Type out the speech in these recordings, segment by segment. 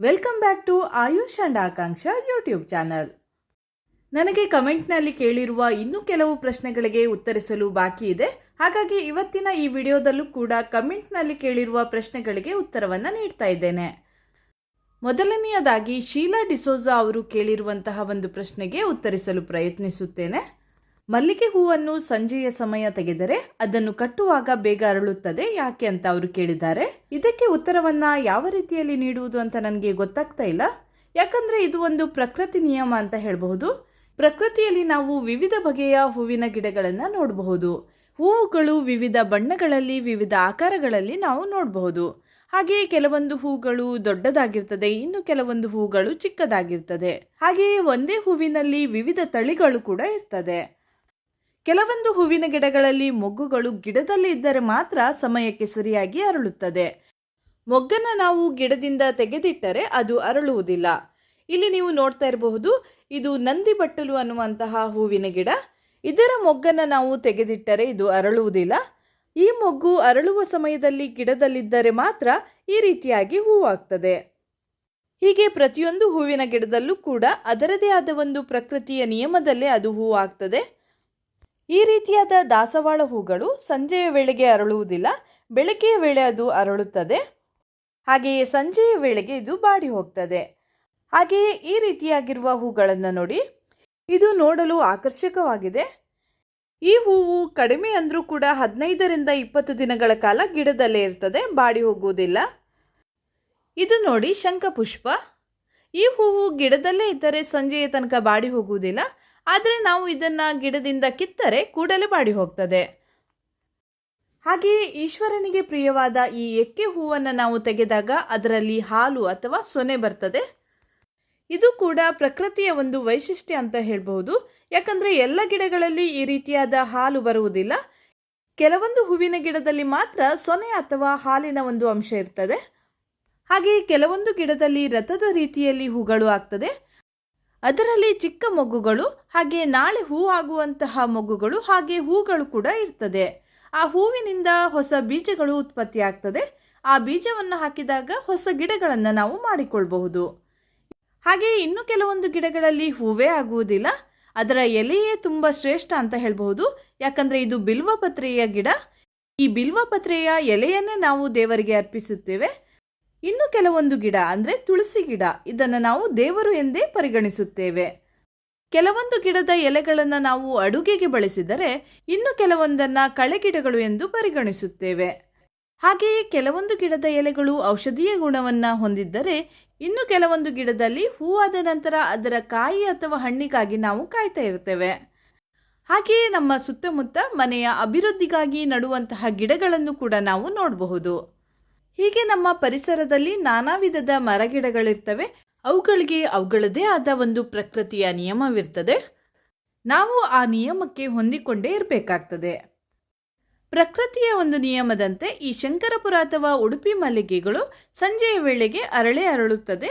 Welcome back to Ayush and Akanksha YouTube channel. ನನಗೆ ಕಮೆಂಟ್ನಲ್ಲಿ ಕೇಳಿರುವ ಇನ್ನೂ ಕೆಲವು ಪ್ರಶ್ನೆಗಳಿಗೆ ಉತ್ತರಿಸಲು ಬಾಕಿ ಇದೆ. ಹಾಗಾಗಿ ಇವತ್ತಿನ ಈ ವಿಡಿಯೋದಲ್ಲೂ ಕೂಡ ಕಮೆಂಟ್ನಲ್ಲಿ ಕೇಳಿರುವ ಪ್ರಶ್ನೆಗಳಿಗೆ ಉತ್ತರವನ್ನು ನೀಡ್ತಾ ಇದ್ದೇನೆ. ಮೊದಲನೆಯದಾಗಿ ಶೀಲಾ ಡಿಸೋಜಾ ಅವರು ಕೇಳಿರುವಂತಹ ಒಂದು ಪ್ರಶ್ನೆಗೆ ಉತ್ತರಿಸಲು ಪ್ರಯತ್ನಿಸುತ್ತೇನೆ. ಮಲ್ಲಿಗೆ ಹೂವನ್ನು ಸಂಜೆಯ ಸಮಯ ತೆಗೆದರೆ ಅದನ್ನು ಕಟ್ಟುವಾಗ ಬೇಗ ಅರಳುತ್ತದೆ. ಯಾಕೆ ಅಂತ ಅವರು ಕೇಳಿದ್ದಾರೆ. ಇದಕ್ಕೆ ಉತ್ತರವನ್ನ ಯಾವ ರೀತಿಯಲ್ಲಿ ನೀಡುವುದು ಅಂತ ನನಗೆ ಗೊತ್ತಾಗ್ತಾ ಇಲ್ಲ. ಯಾಕಂದ್ರೆ ಇದು ಒಂದು ಪ್ರಕೃತಿ ನಿಯಮ ಅಂತ ಹೇಳಬಹುದು. ಪ್ರಕೃತಿಯಲ್ಲಿ ನಾವು ವಿವಿಧ ಬಗೆಯ ಹೂವಿನ ಗಿಡಗಳನ್ನು ನೋಡಬಹುದು. ಹೂವುಗಳು ವಿವಿಧ ಬಣ್ಣಗಳಲ್ಲಿ, ವಿವಿಧ ಆಕಾರಗಳಲ್ಲಿ ನಾವು ನೋಡಬಹುದು. ಹಾಗೆಯೇ ಕೆಲವೊಂದು ಹೂಗಳು ದೊಡ್ಡದಾಗಿರ್ತದೆ, ಇನ್ನು ಕೆಲವೊಂದು ಹೂಗಳು ಚಿಕ್ಕದಾಗಿರ್ತದೆ. ಹಾಗೆಯೇ ಒಂದೇ ಹೂವಿನಲ್ಲಿ ವಿವಿಧ ತಳಿಗಳು ಕೂಡ ಇರ್ತದೆ. ಕೆಲವೊಂದು ಹೂವಿನ ಗಿಡಗಳಲ್ಲಿ ಮೊಗ್ಗುಗಳು ಗಿಡದಲ್ಲಿ ಇದ್ದರೆ ಮಾತ್ರ ಸಮಯಕ್ಕೆ ಸರಿಯಾಗಿ ಅರಳುತ್ತದೆ. ಮೊಗ್ಗನ್ನು ನಾವು ಗಿಡದಿಂದ ತೆಗೆದಿಟ್ಟರೆ ಅದು ಅರಳುವುದಿಲ್ಲ. ಇಲ್ಲಿ ನೀವು ನೋಡ್ತಾ ಇರಬಹುದು, ಇದು ನಂದಿ ಬಟ್ಟಲು ಅನ್ನುವಂತಹ ಹೂವಿನ ಗಿಡ. ಇದರ ಮೊಗ್ಗನ್ನು ನಾವು ತೆಗೆದಿಟ್ಟರೆ ಇದು ಅರಳುವುದಿಲ್ಲ. ಈ ಮೊಗ್ಗು ಅರಳುವ ಸಮಯದಲ್ಲಿ ಗಿಡದಲ್ಲಿದ್ದರೆ ಮಾತ್ರ ಈ ರೀತಿಯಾಗಿ ಹೂವಾಗ್ತದೆ ಹೀಗೆ ಪ್ರತಿಯೊಂದು ಹೂವಿನ ಗಿಡದಲ್ಲೂ ಕೂಡ ಅದರದೇ ಆದ ಒಂದು ಪ್ರಕೃತಿಯ ನಿಯಮದಲ್ಲೇ ಅದು ಹೂವಾಗ್ತದೆ ಈ ರೀತಿಯಾದ ದಾಸವಾಳ ಹೂಗಳು ಸಂಜೆಯ ವೇಳೆಗೆ ಅರಳುವುದಿಲ್ಲ ಬೆಳಗ್ಗೆಯ ವೇಳೆ ಅದು ಅರಳುತ್ತದೆ. ಹಾಗೆಯೇ ಸಂಜೆಯ ವೇಳೆಗೆ ಇದು ಬಾಡಿ ಹೋಗ್ತದೆ. ಹಾಗೆಯೇ ಈ ರೀತಿಯಾಗಿರುವ ಹೂಗಳನ್ನು ನೋಡಿ, ಇದು ನೋಡಲು ಆಕರ್ಷಕವಾಗಿದೆ. ಈ ಹೂವು ಕಡಿಮೆ ಅಂದರೂ ಕೂಡ ಹದಿನೈದರಿಂದ ಇಪ್ಪತ್ತು ದಿನಗಳ ಕಾಲ ಗಿಡದಲ್ಲೇ ಇರ್ತದೆ, ಬಾಡಿ ಹೋಗುವುದಿಲ್ಲ. ಇದು ನೋಡಿ ಶಂಖಪುಷ್ಪ. ಈ ಹೂವು ಗಿಡದಲ್ಲೇ ಇದ್ದರೆ ಸಂಜೆಯ ತನಕ ಬಾಡಿ ಹೋಗುವುದಿಲ್ಲ ಆದರೆ ನಾವು ಇದನ್ನ ಗಿಡದಿಂದ ಕಿತ್ತರೆ ಕೂಡಲೇ ಬಾಡಿ ಹೋಗ್ತದೆ. ಹಾಗೆಯೇ ಈಶ್ವರನಿಗೆ ಪ್ರಿಯವಾದ ಈ ಎಕ್ಕೆ ಹೂವನ್ನು ನಾವು ತೆಗೆದಾಗ ಅದರಲ್ಲಿ ಹಾಲು ಅಥವಾ ಸೊನೆ ಬರ್ತದೆ. ಇದು ಕೂಡ ಪ್ರಕೃತಿಯ ಒಂದು ವೈಶಿಷ್ಟ್ಯ ಅಂತ ಹೇಳ್ಬಹುದು. ಯಾಕಂದ್ರೆ ಎಲ್ಲ ಗಿಡಗಳಲ್ಲಿ ಈ ರೀತಿಯಾದ ಹಾಲು ಬರುವುದಿಲ್ಲ. ಕೆಲವೊಂದು ಹೂವಿನ ಗಿಡದಲ್ಲಿ ಮಾತ್ರ ಸೊನೆ ಅಥವಾ ಹಾಲಿನ ಒಂದು ಅಂಶ ಇರ್ತದೆ. ಹಾಗೆಯೇ ಕೆಲವೊಂದು ಗಿಡದಲ್ಲಿ ರಥದ ರೀತಿಯಲ್ಲಿ ಹೂಗಳು ಆಗ್ತದೆ. ಅದರಲ್ಲಿ ಚಿಕ್ಕ ಮೊಗ್ಗುಗಳು ಹಾಗೆ ನಾಳೆ ಹೂ ಆಗುವಂತಹ ಮೊಗ್ಗುಗಳು ಹಾಗೆ ಹೂಗಳು ಕೂಡ ಇರ್ತದೆ. ಆ ಹೂವಿನಿಂದ ಹೊಸ ಬೀಜಗಳು ಉತ್ಪತ್ತಿ ಆಗ್ತದೆ. ಆ ಬೀಜವನ್ನು ಹಾಕಿದಾಗ ಹೊಸ ಗಿಡಗಳನ್ನು ನಾವು ಮಾಡಿಕೊಳ್ಬಹುದು. ಹಾಗೆ ಇನ್ನು ಕೆಲವೊಂದು ಗಿಡಗಳಲ್ಲಿ ಹೂವೇ ಆಗುವುದಿಲ್ಲ. ಅದರ ಎಲೆಯೇ ತುಂಬ ಶ್ರೇಷ್ಠ ಅಂತ ಹೇಳಬಹುದು. ಯಾಕಂದ್ರೆ ಇದು ಬಿಲ್ವಪತ್ರೆಯ ಗಿಡ. ಈ ಬಿಲ್ವಪತ್ರೆಯ ಎಲೆಯನ್ನೇ ನಾವು ದೇವರಿಗೆ ಅರ್ಪಿಸುತ್ತೇವೆ. ಇನ್ನು ಕೆಲವೊಂದು ಗಿಡ, ಅಂದ್ರೆ ತುಳಸಿ ಗಿಡ, ಇದನ್ನು ನಾವು ದೇವರು ಎಂದೇ ಪರಿಗಣಿಸುತ್ತೇವೆ. ಕೆಲವೊಂದು ಗಿಡದ ಎಲೆಗಳನ್ನು ನಾವು ಅಡುಗೆಗೆ ಬಳಸಿದರೆ, ಇನ್ನು ಕೆಲವೊಂದನ್ನ ಕಳೆಗಿಡಗಳು ಎಂದು ಪರಿಗಣಿಸುತ್ತೇವೆ. ಹಾಗೆಯೇ ಕೆಲವೊಂದು ಗಿಡದ ಎಲೆಗಳು ಔಷಧೀಯ ಗುಣವನ್ನ ಹೊಂದಿದ್ದರೆ, ಇನ್ನು ಕೆಲವೊಂದು ಗಿಡದಲ್ಲಿ ಹೂವಾದ ನಂತರ ಅದರ ಕಾಯಿ ಅಥವಾ ಹಣ್ಣಿಗಾಗಿ ನಾವು ಕಾಯ್ತಾ ಇರ್ತೇವೆ. ಹಾಗೆಯೇ ನಮ್ಮ ಸುತ್ತಮುತ್ತ ಮನೆಯ ಅಭಿವೃದ್ಧಿಗಾಗಿ ನಡುವಂತಹ ಗಿಡಗಳನ್ನು ಕೂಡ ನಾವು ನೋಡಬಹುದು. ಹೀಗೆ ನಮ್ಮ ಪರಿಸರದಲ್ಲಿ ನಾನಾ ವಿಧದ ಮರಗಿಡಗಳಿರ್ತವೆ. ಅವುಗಳಿಗೆ ಅವುಗಳದೇ ಆದ ಒಂದು ಪ್ರಕೃತಿಯ ನಿಯಮವಿರ್ತದೆ. ನಾವು ಆ ನಿಯಮಕ್ಕೆ ಹೊಂದಿಕೊಂಡೇ ಇರಬೇಕಾಗ್ತದೆ. ಪ್ರಕೃತಿಯ ಒಂದು ನಿಯಮದಂತೆ ಈ ಶಂಕರಪುರ ಅಥವಾ ಉಡುಪಿ ಮಲ್ಲಿಗೆಗಳು ಸಂಜೆಯ ವೇಳೆಗೆ ಅರಳೆ ಅರಳುತ್ತದೆ.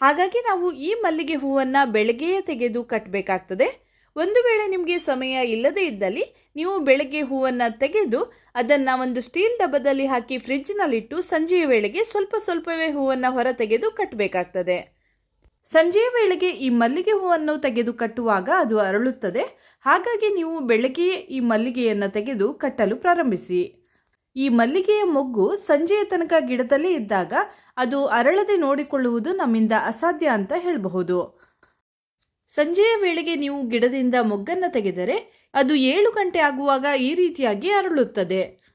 ಹಾಗಾಗಿ ನಾವು ಈ ಮಲ್ಲಿಗೆ ಹೂವನ್ನು ಬೆಳಗ್ಗೆಯೇ ತೆಗೆದು ಕಟ್ಟಬೇಕಾಗ್ತದೆ ಒಂದು ವೇಳೆ ನಿಮಗೆ ಸಮಯ ಇಲ್ಲದೇ ಇದ್ದಲ್ಲಿ ನೀವು ಬೆಳಗ್ಗೆ ಹೂವನ್ನು ತೆಗೆದು ಅದನ್ನು ಒಂದು ಸ್ಟೀಲ್ ಡಬ್ಬದಲ್ಲಿ ಹಾಕಿ ಫ್ರಿಜ್ನಲ್ಲಿಟ್ಟು ಸಂಜೆಯ ವೇಳೆಗೆ ಸ್ವಲ್ಪ ಸ್ವಲ್ಪವೇ ಹೂವನ್ನು ಹೊರ ತೆಗೆದು ಕಟ್ಟಬೇಕಾಗ್ತದೆ ಸಂಜೆಯ ವೇಳೆಗೆ ಈ ಮಲ್ಲಿಗೆ ಹೂವನ್ನು ತೆಗೆದು ಕಟ್ಟುವಾಗ ಅದು ಅರಳುತ್ತದೆ. ಹಾಗಾಗಿ ನೀವು ಬೆಳಗ್ಗೆಯೇ ಈ ಮಲ್ಲಿಗೆಯನ್ನು ತೆಗೆದು ಕಟ್ಟಲು ಪ್ರಾರಂಭಿಸಿ. ಈ ಮಲ್ಲಿಗೆಯ ಮೊಗ್ಗು ಸಂಜೆಯ ತನಕ ಗಿಡದಲ್ಲಿ ಇದ್ದಾಗ ಅದು ಅರಳದೆ ನೋಡಿಕೊಳ್ಳುವುದು ನಮ್ಮಿಂದ ಅಸಾಧ್ಯ ಅಂತ ಹೇಳಬಹುದು. ಸಂಜೆಯ ವೇಳೆಗೆ ನೀವು ಗಿಡದಿಂದ ಮೊಗ್ಗನ್ನು ತೆಗೆದರೆ ಅದು ಏಳು ಗಂಟೆ ಆಗುವಾಗ ಈ ರೀತಿಯಾಗಿ ಅರಳುತ್ತದೆ.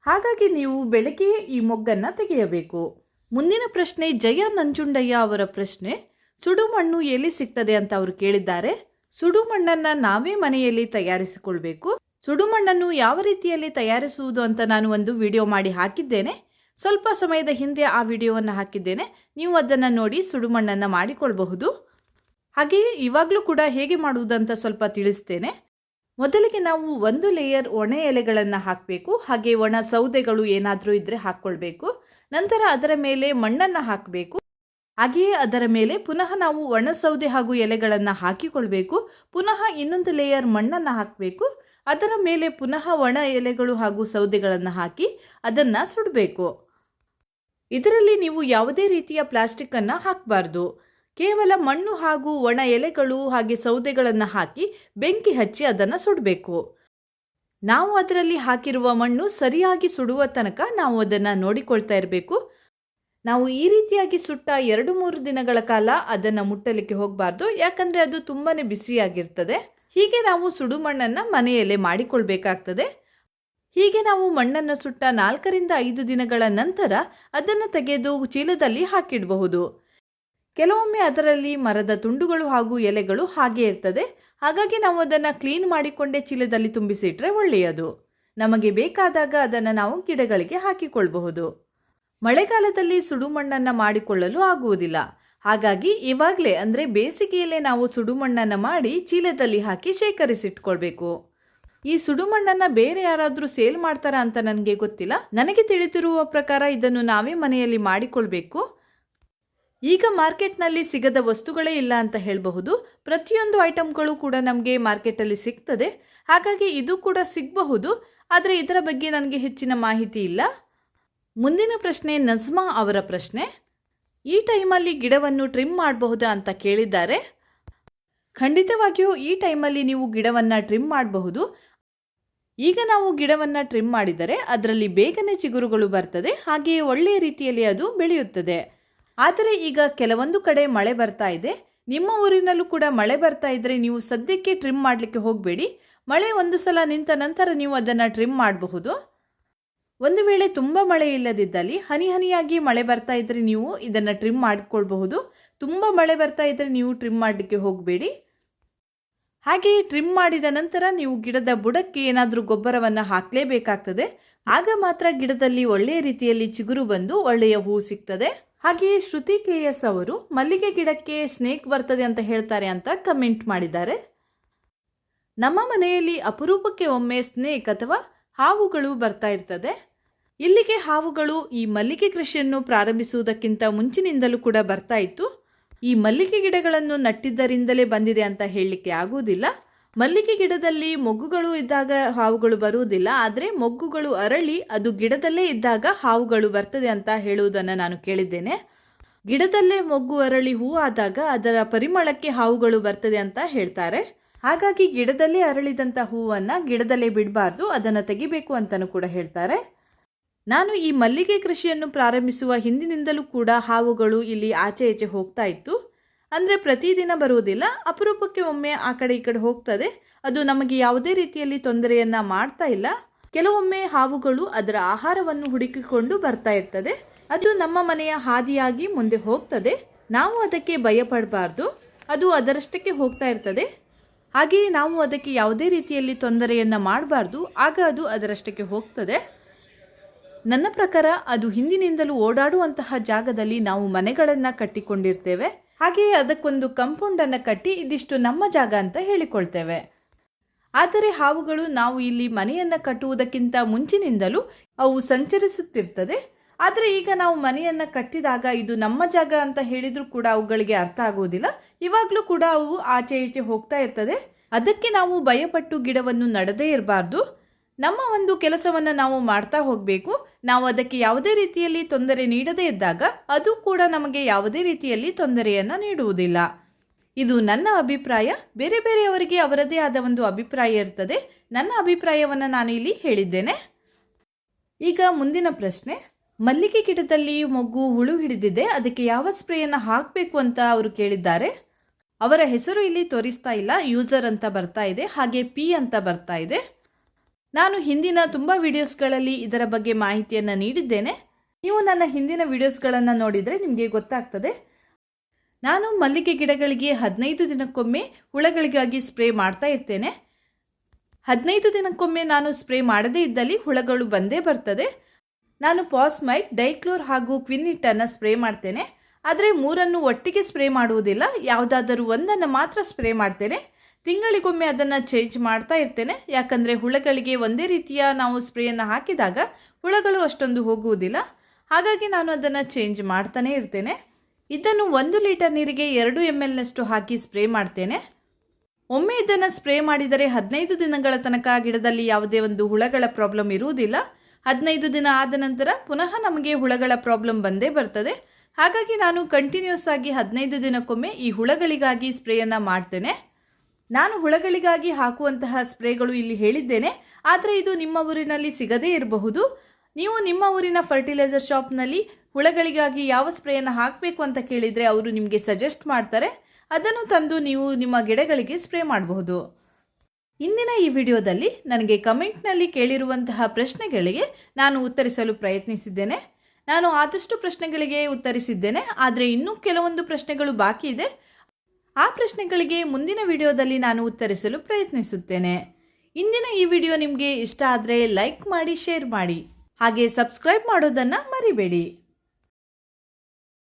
ಹಾಗಾಗಿ ನೀವು ಬೆಳಗ್ಗೆಯೇ ಈ ಮೊಗ್ಗನ್ನು ತೆಗೆಯಬೇಕು. ಮುಂದಿನ ಪ್ರಶ್ನೆ ಜಯ ನಂಜುಂಡಯ್ಯ ಅವರ ಪ್ರಶ್ನೆ ಸುಡುಮಣ್ಣು ಎಲ್ಲಿ ಸಿಗ್ತದೆ ಅಂತ ಅವರು ಕೇಳಿದ್ದಾರೆ. ಸುಡುಮಣ್ಣನ್ನು ನಾವೇ ಮನೆಯಲ್ಲಿ ತಯಾರಿಸಿಕೊಳ್ಬೇಕು. ಸುಡುಮಣ್ಣನ್ನು ಯಾವ ರೀತಿಯಲ್ಲಿ ತಯಾರಿಸುವುದು ಅಂತ ನಾನು ಒಂದು ವಿಡಿಯೋ ಮಾಡಿ ಹಾಕಿದ್ದೇನೆ. ಸ್ವಲ್ಪ ಸಮಯದ ಹಿಂದೆ ಆ ವಿಡಿಯೋವನ್ನು ಹಾಕಿದ್ದೇನೆ. ನೀವು ಅದನ್ನು ನೋಡಿ ಸುಡುಮಣ್ಣನ್ನು ಮಾಡಿಕೊಳ್ಬಹುದು. ಹಾಗೆಯೇ ಇವಾಗಲೂ ಕೂಡ ಹೇಗೆ ಮಾಡುವುದಂತ ಸ್ವಲ್ಪ ತಿಳಿಸ್ತೇನೆ. ಮೊದಲಿಗೆ ನಾವು ಒಂದು ಲೇಯರ್ ಒಣ ಎಲೆಗಳನ್ನು ಹಾಕಬೇಕು, ಹಾಗೆ ಒಣ ಸೌದೆಗಳು ಏನಾದರೂ ಇದ್ದರೆ ಹಾಕ್ಕೊಳ್ಬೇಕು. ನಂತರ ಅದರ ಮೇಲೆ ಮಣ್ಣನ್ನು ಹಾಕಬೇಕು. ಹಾಗೆಯೇ ಅದರ ಮೇಲೆ ಪುನಃ ನಾವು ಒಣ ಸೌದೆ ಹಾಗೂ ಎಲೆಗಳನ್ನು ಹಾಕಿಕೊಳ್ಬೇಕು. ಪುನಃ ಇನ್ನೊಂದು ಲೇಯರ್ ಮಣ್ಣನ್ನು ಹಾಕಬೇಕು. ಅದರ ಮೇಲೆ ಪುನಃ ಒಣ ಎಲೆಗಳು ಹಾಗೂ ಸೌದೆಗಳನ್ನು ಹಾಕಿ ಅದನ್ನು ಸುಡಬೇಕು. ಇದರಲ್ಲಿ ನೀವು ಯಾವುದೇ ರೀತಿಯ ಪ್ಲಾಸ್ಟಿಕ್ಕನ್ನು ಹಾಕಬಾರ್ದು. ಕೇವಲ ಮಣ್ಣು ಹಾಗೂ ಒಣ ಎಲೆಗಳು ಹಾಗೆ ಸೌದೆಗಳನ್ನು ಹಾಕಿ ಬೆಂಕಿ ಹಚ್ಚಿ ಅದನ್ನು ಸುಡಬೇಕು. ನಾವು ಅದರಲ್ಲಿ ಹಾಕಿರುವ ಮಣ್ಣು ಸರಿಯಾಗಿ ಸುಡುವ ತನಕ ನಾವು ಅದನ್ನು ನೋಡಿಕೊಳ್ತಾ ಇರಬೇಕು. ನಾವು ಈ ರೀತಿಯಾಗಿ ಸುಟ್ಟ ಎರಡು ಮೂರು ದಿನಗಳ ಕಾಲ ಅದನ್ನು ಮುಟ್ಟಲಿಕ್ಕೆ ಹೋಗಬಾರ್ದು, ಯಾಕಂದರೆ ಅದು ತುಂಬಾ ಬಿಸಿಯಾಗಿರ್ತದೆ. ಹೀಗೆ ನಾವು ಸುಡು ಮಣ್ಣನ್ನು ಮನೆಯಲ್ಲೇ ಮಾಡಿಕೊಳ್ಬೇಕಾಗ್ತದೆ. ಹೀಗೆ ನಾವು ಮಣ್ಣನ್ನು ಸುಟ್ಟ ನಾಲ್ಕರಿಂದ ಐದು ದಿನಗಳ ನಂತರ ಅದನ್ನು ತೆಗೆದು ಚೀಲದಲ್ಲಿ ಹಾಕಿಡಬಹುದು. ಕೆಲವೊಮ್ಮೆ ಅದರಲ್ಲಿ ಮರದ ತುಂಡುಗಳು ಹಾಗೂ ಎಲೆಗಳು ಹಾಗೆ ಇರ್ತದೆ. ಹಾಗಾಗಿ ನಾವು ಅದನ್ನು ಕ್ಲೀನ್ ಮಾಡಿಕೊಂಡೇ ಚೀಲದಲ್ಲಿ ತುಂಬಿಸಿಟ್ರೆ ಒಳ್ಳೆಯದು. ನಮಗೆ ಬೇಕಾದಾಗ ಅದನ್ನು ನಾವು ಗಿಡಗಳಿಗೆ ಹಾಕಿಕೊಳ್ಳಬಹುದು ಮಳೆಗಾಲದಲ್ಲಿ ಸುಡುಮಣ್ಣನ್ನು ಮಾಡಿಕೊಳ್ಳಲು ಆಗುವುದಿಲ್ಲ. ಹಾಗಾಗಿ ಇವಾಗಲೇ ಅಂದರೆ ಬೇಸಿಗೆಯಲ್ಲೇ ನಾವು ಸುಡುಮಣ್ಣನ್ನು ಮಾಡಿ ಚೀಲದಲ್ಲಿ ಹಾಕಿ ಶೇಖರಿಸಿಟ್ಕೊಳ್ಬೇಕು. ಈ ಸುಡುಮಣ್ಣನ್ನು ಬೇರೆ ಯಾರಾದರೂ ಸೇಲ್ ಮಾಡ್ತಾರಾ ಅಂತ ನನಗೆ ಗೊತ್ತಿಲ್ಲ. ನನಗೆ ತಿಳಿದಿರುವ ಪ್ರಕಾರ ಇದನ್ನು ನಾವೇ ಮನೆಯಲ್ಲಿ ಮಾಡಿಕೊಳ್ಬೇಕು. ಈಗ ಮಾರ್ಕೆಟ್ನಲ್ಲಿ ಸಿಗದ ವಸ್ತುಗಳೇ ಇಲ್ಲ ಅಂತ ಹೇಳಬಹುದು. ಪ್ರತಿಯೊಂದು ಐಟಮ್ಗಳು ಕೂಡ ನಮಗೆ ಮಾರ್ಕೆಟಲ್ಲಿ ಸಿಗ್ತದೆ. ಹಾಗಾಗಿ ಇದು ಕೂಡ ಸಿಗಬಹುದು. ಆದರೆ ಇದರ ಬಗ್ಗೆ ನನಗೆ ಹೆಚ್ಚಿನ ಮಾಹಿತಿ ಇಲ್ಲ. ಮುಂದಿನ ಪ್ರಶ್ನೆ ನಜ್ಮಾ ಅವರ ಪ್ರಶ್ನೆ. ಈ ಟೈಮಲ್ಲಿ ಗಿಡವನ್ನು ಟ್ರಿಮ್ ಮಾಡಬಹುದಾ ಅಂತ ಕೇಳಿದ್ದಾರೆ. ಖಂಡಿತವಾಗಿಯೂ ಈ ಟೈಮಲ್ಲಿ ನೀವು ಗಿಡವನ್ನು ಟ್ರಿಮ್ ಮಾಡಬಹುದು. ಈಗ ನಾವು ಗಿಡವನ್ನು ಟ್ರಿಮ್ ಮಾಡಿದರೆ ಅದರಲ್ಲಿ ಬೇಗನೆ ಚಿಗುರುಗಳು ಬರ್ತದೆ. ಹಾಗೆಯೇ ಒಳ್ಳೆಯ ರೀತಿಯಲ್ಲಿ ಅದು ಬೆಳೆಯುತ್ತದೆ. ಆದರೆ ಈಗ ಕೆಲವೊಂದು ಕಡೆ ಮಳೆ ಬರ್ತಾ ಇದೆ. ನಿಮ್ಮ ಊರಿನಲ್ಲೂ ಕೂಡ ಮಳೆ ಬರ್ತಾ ಇದ್ರೆ ನೀವು ಸದ್ಯಕ್ಕೆ ಟ್ರಿಮ್ ಮಾಡಲಿಕ್ಕೆ ಹೋಗಬೇಡಿ. ಮಳೆ ಒಂದು ಸಲ ನಿಂತ ನಂತರ ನೀವು ಅದನ್ನು ಟ್ರಿಮ್ ಮಾಡಬಹುದು. ಒಂದು ವೇಳೆ ತುಂಬ ಮಳೆ ಇಲ್ಲದಿದ್ದಲ್ಲಿ ಹನಿ ಹನಿಯಾಗಿ ಮಳೆ ಬರ್ತಾ ಇದ್ದರೆ ನೀವು ಇದನ್ನು ಟ್ರಿಮ್ ಮಾಡಿಕೊಳ್ಬಹುದು. ತುಂಬ ಮಳೆ ಬರ್ತಾ ಇದ್ದರೆ ನೀವು ಟ್ರಿಮ್ ಮಾಡಲಿಕ್ಕೆ ಹೋಗಬೇಡಿ. ಹಾಗೆಯೇ ಟ್ರಿಮ್ ಮಾಡಿದ ನಂತರ ನೀವು ಗಿಡದ ಬುಡಕ್ಕೆ ಏನಾದರೂ ಗೊಬ್ಬರವನ್ನು ಹಾಕಲೇಬೇಕಾಗ್ತದೆ. ಆಗ ಮಾತ್ರ ಗಿಡದಲ್ಲಿ ಒಳ್ಳೆಯ ರೀತಿಯಲ್ಲಿ ಚಿಗುರು ಬಂದು ಒಳ್ಳೆಯ ಹೂ ಸಿಗ್ತದೆ. ಹಾಗೆಯೇ ಶ್ರುತಿ ಕೆ ಎಸ್ ಅವರು, ಮಲ್ಲಿಗೆ ಗಿಡಕ್ಕೆ ಸ್ನೇಕ್ ಬರ್ತದೆ ಅಂತ ಹೇಳ್ತಾರೆ ಅಂತ ಕಮೆಂಟ್ ಮಾಡಿದ್ದಾರೆ. ನಮ್ಮ ಮನೆಯಲ್ಲಿ ಅಪರೂಪಕ್ಕೆ ಒಮ್ಮೆ ಸ್ನೇಕ್ ಅಥವಾ ಹಾವುಗಳು ಬರ್ತಾ ಇರ್ತದೆ. ಇಲ್ಲಿಗೆ ಹಾವುಗಳು ಈ ಮಲ್ಲಿಗೆ ಕೃಷಿಯನ್ನು ಪ್ರಾರಂಭಿಸುವುದಕ್ಕಿಂತ ಮುಂಚಿನಿಂದಲೂ ಕೂಡ ಬರ್ತಾ ಇತ್ತು. ಈ ಮಲ್ಲಿಗೆ ಗಿಡಗಳನ್ನು ನಟ್ಟಿದ್ದರಿಂದಲೇ ಬಂದಿದೆ ಅಂತ ಹೇಳಲಿಕ್ಕೆ ಆಗುವುದಿಲ್ಲ. ಮಲ್ಲಿಗೆ ಗಿಡದಲ್ಲಿ ಮೊಗ್ಗುಗಳು ಇದ್ದಾಗ ಹಾವುಗಳು ಬರುವುದಿಲ್ಲ, ಆದರೆ ಮೊಗ್ಗುಗಳು ಅರಳಿ ಅದು ಗಿಡದಲ್ಲೇ ಇದ್ದಾಗ ಹಾವುಗಳು ಬರ್ತದೆ ಅಂತ ಹೇಳುವುದನ್ನು ನಾನು ಕೇಳಿದ್ದೇನೆ. ಗಿಡದಲ್ಲೇ ಮೊಗ್ಗು ಅರಳಿ ಹೂ ಆದಾಗ ಅದರ ಪರಿಮಳಕ್ಕೆ ಹಾವುಗಳು ಬರ್ತದೆ ಅಂತ ಹೇಳ್ತಾರೆ. ಹಾಗಾಗಿ ಗಿಡದಲ್ಲೇ ಅರಳಿದಂಥ ಹೂವನ್ನು ಗಿಡದಲ್ಲೇ ಬಿಡಬಾರ್ದು, ಅದನ್ನು ತೆಗಿಬೇಕು ಅಂತಲೂ ಕೂಡ ಹೇಳ್ತಾರೆ. ನಾನು ಈ ಮಲ್ಲಿಗೆ ಕೃಷಿಯನ್ನು ಪ್ರಾರಂಭಿಸುವ ಹಿಂದಿನಿಂದಲೂ ಕೂಡ ಹಾವುಗಳು ಇಲ್ಲಿ ಆಚೆ ಈಚೆ ಹೋಗ್ತಾ ಇತ್ತು. ಅಂದರೆ ಪ್ರತಿದಿನ ಬರುವುದಿಲ್ಲ, ಅಪರೂಪಕ್ಕೆ ಒಮ್ಮೆ ಆ ಕಡೆ ಈ ಕಡೆ ಹೋಗ್ತದೆ. ಅದು ನಮಗೆ ಯಾವುದೇ ರೀತಿಯಲ್ಲಿ ತೊಂದರೆಯನ್ನು ಮಾಡ್ತಾ ಇಲ್ಲ. ಕೆಲವೊಮ್ಮೆ ಹಾವುಗಳು ಅದರ ಆಹಾರವನ್ನು ಹುಡುಕಿಕೊಂಡು ಬರ್ತಾ ಇರ್ತದೆ. ಅದು ನಮ್ಮ ಮನೆಯ ಹಾದಿಯಾಗಿ ಮುಂದೆ ಹೋಗ್ತದೆ. ನಾವು ಅದಕ್ಕೆ ಭಯಪಡಬಾರ್ದು. ಅದು ಅದರಷ್ಟಕ್ಕೆ ಹೋಗ್ತಾ ಇರ್ತದೆ. ಹಾಗೆಯೇ ನಾವು ಅದಕ್ಕೆ ಯಾವುದೇ ರೀತಿಯಲ್ಲಿ ತೊಂದರೆಯನ್ನು ಮಾಡಬಾರ್ದು. ಆಗ ಅದು ಅದರಷ್ಟಕ್ಕೆ ಹೋಗ್ತದೆ. ನನ್ನ ಪ್ರಕಾರ ಅದು ಹಿಂದಿನಿಂದಲೂ ಓಡಾಡುವಂತಹ ಜಾಗದಲ್ಲಿ ನಾವು ಮನೆಗಳನ್ನು ಕಟ್ಟಿಕೊಂಡಿರ್ತೇವೆ. ಹಾಗೆಯೇ ಅದಕ್ಕೊಂದು ಕಂಪೌಂಡನ್ನು ಕಟ್ಟಿ ಇದಿಷ್ಟು ನಮ್ಮ ಜಾಗ ಅಂತ ಹೇಳಿಕೊಳ್ತೇವೆ. ಆದರೆ ಹಾವುಗಳು ನಾವು ಇಲ್ಲಿ ಮನೆಯನ್ನು ಕಟ್ಟುವುದಕ್ಕಿಂತ ಮುಂಚಿನಿಂದಲೂ ಅವು ಸಂಚರಿಸುತ್ತಿರ್ತದೆ. ಆದರೆ ಈಗ ನಾವು ಮನೆಯನ್ನು ಕಟ್ಟಿದಾಗ ಇದು ನಮ್ಮ ಜಾಗ ಅಂತ ಹೇಳಿದರೂ ಕೂಡ ಅವುಗಳಿಗೆ ಅರ್ಥ ಆಗುವುದಿಲ್ಲ. ಇವಾಗಲೂ ಕೂಡ ಅವು ಆಚೆ ಈಚೆ ಹೋಗ್ತಾ ಇರ್ತದೆ. ಅದಕ್ಕೆ ನಾವು ಭಯಪಟ್ಟು ಗಿಡವನ್ನು ನಡೆದೇ ಇರಬಾರ್ದು. ನಮ್ಮ ಒಂದು ಕೆಲಸವನ್ನು ನಾವು ಮಾಡ್ತಾ ಹೋಗಬೇಕು, ನಾವು ಅದಕ್ಕೆ ಯಾವುದೇ ರೀತಿಯಲ್ಲಿ ತೊಂದರೆ ನೀಡದೇ ಇದ್ದಾಗ ಅದು ಕೂಡ ನಮಗೆ ಯಾವುದೇ ರೀತಿಯಲ್ಲಿ ತೊಂದರೆಯನ್ನು ನೀಡುವುದಿಲ್ಲ. ಇದು ನನ್ನ ಅಭಿಪ್ರಾಯ, ಬೇರೆ ಬೇರೆಯವರಿಗೆ ಅವರದೇ ಆದ ಒಂದು ಅಭಿಪ್ರಾಯ ಇರ್ತದೆ. ನನ್ನ ಅಭಿಪ್ರಾಯವನ್ನು ನಾನು ಇಲ್ಲಿ ಹೇಳಿದ್ದೇನೆ. ಈಗ ಮುಂದಿನ ಪ್ರಶ್ನೆ, ಮಲ್ಲಿಗೆ ಗಿಡದಲ್ಲಿ ಮೊಗ್ಗು ಹುಳು ಹಿಡಿದಿದೆ, ಅದಕ್ಕೆ ಯಾವ ಸ್ಪ್ರೇಯನ್ನು ಹಾಕಬೇಕು ಅಂತ ಅವರು ಕೇಳಿದ್ದಾರೆ. ಅವರ ಹೆಸರು ಇಲ್ಲಿ ತೋರಿಸ್ತಾ ಇಲ್ಲ, ಯೂಸರ್ ಅಂತ ಬರ್ತಾ ಇದೆ, ಹಾಗೆ ಪಿ ಅಂತ ಬರ್ತಾ ಇದೆ. ನಾನು ಹಿಂದಿನ ತುಂಬ ವಿಡಿಯೋಸ್ಗಳಲ್ಲಿ ಇದರ ಬಗ್ಗೆ ಮಾಹಿತಿಯನ್ನು ನೀಡಿದ್ದೇನೆ. ನೀವು ನನ್ನ ಹಿಂದಿನ ವಿಡಿಯೋಸ್ಗಳನ್ನು ನೋಡಿದರೆ ನಿಮಗೆ ಗೊತ್ತಾಗ್ತದೆ. ನಾನು ಮಲ್ಲಿಗೆ ಗಿಡಗಳಿಗೆ ಹದಿನೈದು ದಿನಕ್ಕೊಮ್ಮೆ ಹುಳಗಳಿಗಾಗಿ ಸ್ಪ್ರೇ ಮಾಡ್ತಾ ಇರ್ತೇನೆ. ಹದಿನೈದು ದಿನಕ್ಕೊಮ್ಮೆ ನಾನು ಸ್ಪ್ರೇ ಮಾಡದೇ ಇದ್ದಲ್ಲಿ ಹುಳಗಳು ಬಂದೇ ಬರ್ತದೆ. ನಾನು ಪಾಸ್ಮೈಟ್, ಡೈಕ್ಲೋರ್ ಹಾಗೂ ಕ್ವಿನ್ನಿಟ್ಟನ್ನು ಸ್ಪ್ರೇ ಮಾಡ್ತೇನೆ. ಆದರೆ ಮೂರನ್ನು ಒಟ್ಟಿಗೆ ಸ್ಪ್ರೇ ಮಾಡುವುದಿಲ್ಲ. ಯಾವುದಾದರೂ ಒಂದನ್ನು ಮಾತ್ರ ಸ್ಪ್ರೇ ಮಾಡ್ತೇನೆ. ತಿಂಗಳಿಗೊಮ್ಮೆ ಅದನ್ನು ಚೇಂಜ್ ಮಾಡ್ತಾ ಇರ್ತೇನೆ. ಯಾಕಂದರೆ ಹುಳಗಳಿಗೆ ಒಂದೇ ರೀತಿಯ ನಾವು ಸ್ಪ್ರೇಯನ್ನು ಹಾಕಿದಾಗ ಹುಳಗಳು ಅಷ್ಟೊಂದು ಹೋಗುವುದಿಲ್ಲ. ಹಾಗಾಗಿ ನಾನು ಅದನ್ನು ಚೇಂಜ್ ಮಾಡ್ತಾನೆ ಇರ್ತೇನೆ. ಇದನ್ನು ಒಂದು ಲೀಟರ್ ನೀರಿಗೆ ಎರಡು ಎಂ ಎಲ್ನಷ್ಟು ಹಾಕಿ ಸ್ಪ್ರೇ ಮಾಡ್ತೇನೆ. ಒಮ್ಮೆ ಇದನ್ನು ಸ್ಪ್ರೇ ಮಾಡಿದರೆ ಹದಿನೈದು ದಿನಗಳ ತನಕ ಗಿಡದಲ್ಲಿ ಯಾವುದೇ ಒಂದು ಹುಳಗಳ ಪ್ರಾಬ್ಲಮ್ ಇರುವುದಿಲ್ಲ. ಹದಿನೈದು ದಿನ ಆದ ನಂತರ ಪುನಃ ನಮಗೆ ಹುಳಗಳ ಪ್ರಾಬ್ಲಮ್ ಬಂದೇ ಬರ್ತದೆ. ಹಾಗಾಗಿ ನಾನು ಕಂಟಿನ್ಯೂಸ್ ಆಗಿ ಹದಿನೈದು ದಿನಕ್ಕೊಮ್ಮೆ ಈ ಹುಳಗಳಿಗಾಗಿ ಸ್ಪ್ರೇಯನ್ನು ಮಾಡ್ತೇನೆ. ನಾನು ಹುಳಗಳಿಗಾಗಿ ಹಾಕುವಂತಹ ಸ್ಪ್ರೇಗಳು ಇಲ್ಲಿ ಹೇಳಿದ್ದೇನೆ, ಆದರೆ ಇದು ನಿಮ್ಮ ಊರಿನಲ್ಲಿ ಸಿಗದೇ ಇರಬಹುದು. ನೀವು ನಿಮ್ಮ ಊರಿನ ಫರ್ಟಿಲೈಸರ್ ಶಾಪ್ನಲ್ಲಿ ಹುಳಗಳಿಗಾಗಿ ಯಾವ ಸ್ಪ್ರೇಯನ್ನು ಹಾಕಬೇಕು ಅಂತ ಕೇಳಿದರೆ ಅವರು ನಿಮಗೆ ಸಜೆಸ್ಟ್ ಮಾಡ್ತಾರೆ. ಅದನ್ನು ತಂದು ನೀವು ನಿಮ್ಮ ಗಿಡಗಳಿಗೆ ಸ್ಪ್ರೇ ಮಾಡಬಹುದು. ಇಂದಿನ ಈ ವಿಡಿಯೋದಲ್ಲಿ ನನಗೆ ಕಮೆಂಟ್ನಲ್ಲಿ ಕೇಳಿರುವಂತಹ ಪ್ರಶ್ನೆಗಳಿಗೆ ನಾನು ಉತ್ತರಿಸಲು ಪ್ರಯತ್ನಿಸಿದ್ದೇನೆ. ನಾನು ಆದಷ್ಟು ಪ್ರಶ್ನೆಗಳಿಗೆ ಉತ್ತರಿಸಿದ್ದೇನೆ, ಆದರೆ ಇನ್ನೂ ಕೆಲವೊಂದು ಪ್ರಶ್ನೆಗಳು ಬಾಕಿ ಇದೆ. ಆ ಪ್ರಶ್ನೆಗಳಿಗೆ ಮುಂದಿನ ವಿಡಿಯೋದಲ್ಲಿ ನಾನು ಉತ್ತರಿಸಲು ಪ್ರಯತ್ನಿಸುತ್ತೇನೆ. ಇಂದಿನ ಈ ವಿಡಿಯೋ ನಿಮಗೆ ಇಷ್ಟ ಆದರೆ ಲೈಕ್ ಮಾಡಿ, ಶೇರ್ ಮಾಡಿ. ಹಾಗೆ ಸಬ್ಸ್ಕ್ರೈಬ್ ಮಾಡೋದನ್ನು ಮರಿಬೇಡಿ.